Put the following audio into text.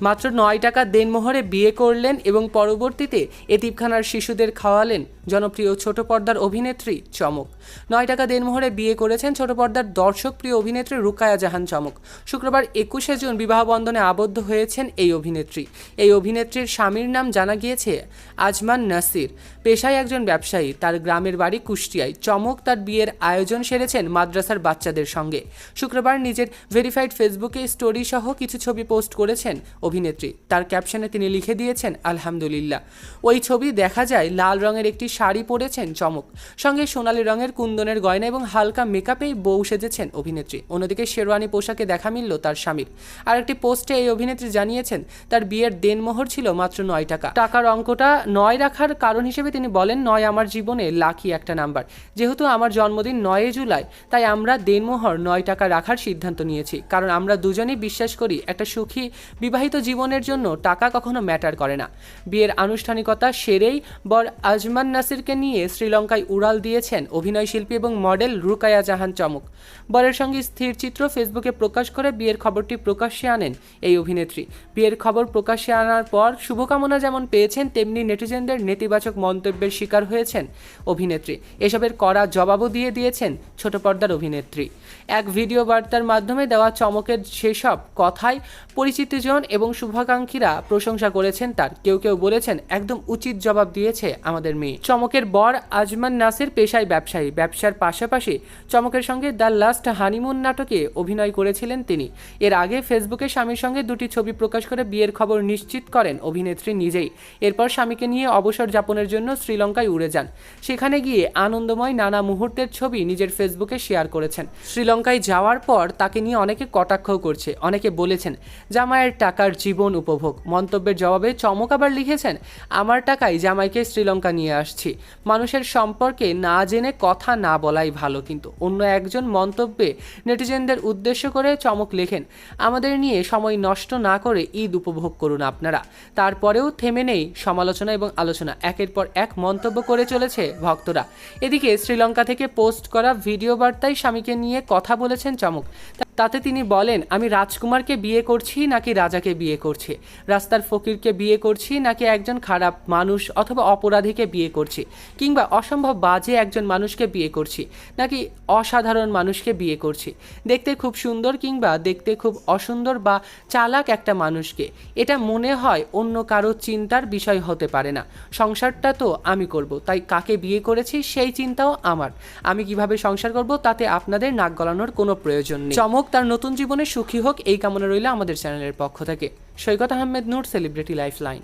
মাত্র নয় টাকা দেনমোহরে বিয়ে করলেন এবং পরবর্তীতে এতিমখানার শিশুদের খাওয়ালেন জনপ্রিয় ছোট পর্দার অভিনেত্রী চমক। নয় টাকা দেনমোহরে বিয়ে করেছেন ছোট পর্দার দর্শকপ্রিয় অভিনেত্রী রুকায়া জাহান চমক। শুক্রবার একুশে জুন বিবাহ বন্ধনে আবদ্ধ হয়েছেন এই অভিনেত্রী। এই অভিনেত্রীর স্বামীর নাম জানা গিয়েছে আজমান নাসির। পেশায় একজন ব্যবসায়ী। তার গ্রামের বাড়ি কুষ্টিয়ায়। চমক তার বিয়ের আয়োজন সেরেছেন মাদ্রাসার বাচ্চাদের সঙ্গে। শুক্রবার নিজের ভেরিফাইড ফেসবুকে স্টোরি সহ কিছু ছবি পোস্ট করেছেন অভিনেত্রী। তার ক্যাপশনে তিনি লিখে দিয়েছেন, আলহামদুলিল্লাহ। ওই ছবি দেখা যায় লাল রঙের একটি শাড়ি পরেছেন চমক। সঙ্গে সোনালি রঙের কুন্দনের গয়না এবং হালকা মেকআপেই বউ সেজেছেন অভিনেত্রী। অন্যদিকে শেরওয়ানি পোশাকে দেখা মিলল তার স্বামীর। আর একটি পোস্টে এই অভিনেত্রী জানিয়েছেন, তার বিয়ের দেনমোহর ছিল মাত্র নয় টাকা। টাকার অঙ্কটা নয় রাখার কারণ হিসেবে তিনি বলেন, নয় আমার জীবনে লাকি একটা নাম্বার। যেহেতু আমার জন্মদিন নয় জুলাই, তাই আমরা দেনমোহর নয় টাকা রাখার সিদ্ধান্ত নিয়েছি। কারণ আমরা দুজনেই বিশ্বাস করি, একটা সুখী, বিবাহিত জীবনের জন্য টাকা কখনো ম্যাটার করে না। বিয়ের আনুষ্ঠানিকতা সেরেই বর আজমান নাসিরকে নিয়ে শ্রীলঙ্কায় উড়াল দিয়েছেন অভিনয় শিল্পী এবং মডেল রুকায়া জাহান চমক। বরের সঙ্গে স্থির চিত্র ফেসবুকে প্রকাশ করে বিয়ের খবরটি প্রকাশ্যে আনেন এই অভিনেত্রী। বিয়ের খবর প্রকাশ্যে আনার পর শুভকামনা যেমন পেয়েছেন, তেমনি নেটিজেনদের নেতিবাচক মন্তব্যের শিকার হয়েছেন অভিনেত্রী। এসবের কড়া জবাবও দিয়ে দিয়েছেন ছোট পর্দার অভিনেত্রী। এক ভিডিও বার্তার মাধ্যমে দেওয়া চমকের সেসব কথায় পরিচিতজন এবং শুভাকাঙ্ক্ষীরা প্রশংসা করেছেন তার। কেউ কেউ বলেছেন, একদম উচিত জবাব দিয়েছে আমাদের মেয়ে। চমকের বর আজমান নাসির পেশায় ব্যবসায়ী। ব্যবসার পাশাপাশি চমকের সঙ্গে দ্য লাস্ট হানিমুন নাটকে অভিনয় করেছিলেন তিনি। এর আগে ফেসবুকে স্বামীর সঙ্গে দুটি ছবি প্রকাশ করে বিয়ের খবর নিশ্চিত করেন অভিনেত্রী নিজেই। এরপর স্বামীকে নিয়ে অবসর যাপনের জন্য শ্রীলঙ্কায় উড়ে যান। সেখানে গিয়ে আনন্দময় নানা মুহূর্তের ছবি নিজের ফেসবুকে শেয়ার করেছেন। শ্রীলঙ্কায় যাওয়ার পর তাকে নিয়ে অনেকে কটাক্ষ করছে। অনেকে বলেছেন, জামাইয়ের টাকার জীবন উপভোগ। মন্তব্যের জবাবে চমক আবার লিখেছেন, আমার টাকায় জামাইকে শ্রীলঙ্কা নিয়ে আসছি। মানুষের সম্পর্কে না জেনে কথা না বলাই ভালো, কিন্তু অন্য একজন মন্তব্যে নেটিজেনদের উদ্দেশ্য করে চমক লেখেন, আমাদের নিয়ে সময় নষ্ট না করে ঈদ উপভোগ করুন আপনারা। তারপরেও থেমে নেই সমালোচনা এবং আলোচনা। একের পর এক মন্তব্য করে চলেছে ভক্তরা। এদিকে শ্রীলঙ্কা থেকে পোস্ট করা ভিডিও বার্তায় স্বামীকে নিয়ে কথা বলেছেন চমক। তাতে তিনি বলেন, আমি রাজকুমারকে বিয়ে করছি নাকি রাজাকে বিয়ে করছি? রাস্তার ফকিরকে বিয়ে করছি নাকি একজন খারাপ মানুষ অথবা অপরাধীকে বিয়ে করছি? কিংবা অসম্ভব বাজে একজন মানুষকে বিয়ে করছি নাকি অসাধারণ মানুষকে বিয়ে করছি? দেখতে খুব সুন্দর কিংবা দেখতে খুব অসুন্দর বা চালাক একটা মানুষকে। এটা মনে হয় অন্য কারও চিন্তার বিষয় হতে পারে না। সংসারটা তো আমি করব, তাই কাকে বিয়ে করেছি সেই চিন্তাও আমার। আমি কীভাবে সংসার করব তাতে আপনাদের নাক গলানোর কোনো প্রয়োজন নেই। চমক তার নতুন জীবনে সুখী হোক, এই কামনা রইল আমাদের চ্যানেলের পক্ষ থেকে। Saikat Ahmed Noor celebrity life line